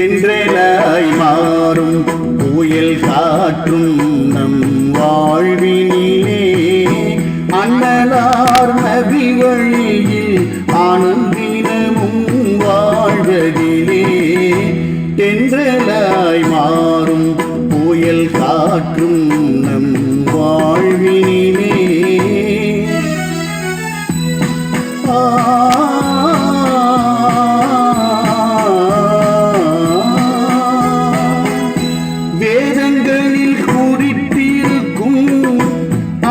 தென்றலாய் மாறும். புயல் காற்றும் நம் வாழ்வினிலே. அண்ணலார் நபி வழியில் ஆனந்தி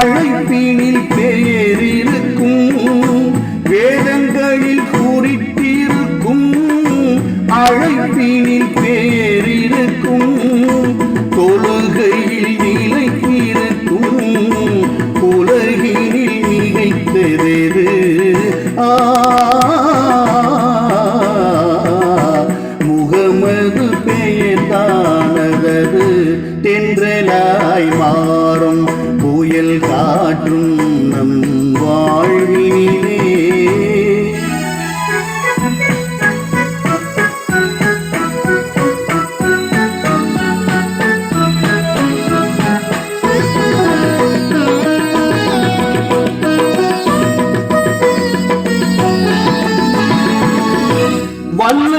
அழைப்பினில் பெயரிருக்கும் வேதங்களில் கூறிட்டிருக்கும். அழைப்பினில் பெயரிருக்கும் தொழுகையில் நிலைத்திருக்கும். உலகினில் மிகைத்ததெது? முகமது பெயர் தானதது? தென்றலாய் மா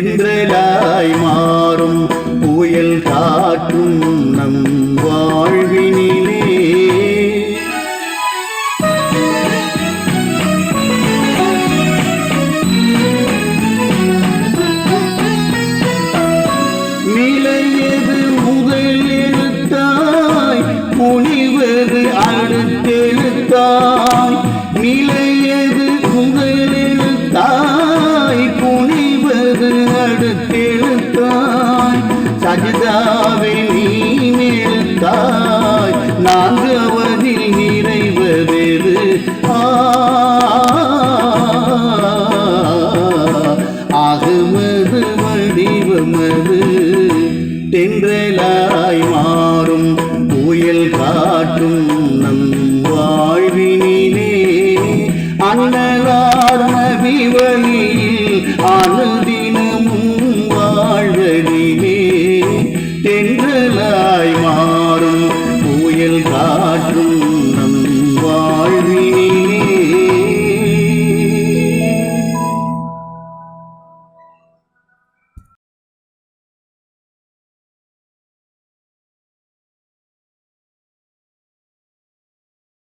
தென்றலாய் மாறும் புயல் காற்றும் நம் புனிவது அடுத்தெழுத்தாய் சஜிதாவை நீ எழுத்தாய் நான்கவதில் நிறைவதெது? ஆ. ஆகுமது வடிவமது. தென்றலாய் மாறும் புயல் காற்றும் நம் வாழ்வினிலே. அண்ணலார் நபி வழியில் ஆனந்த கடலாய் மாறும் புயல் கா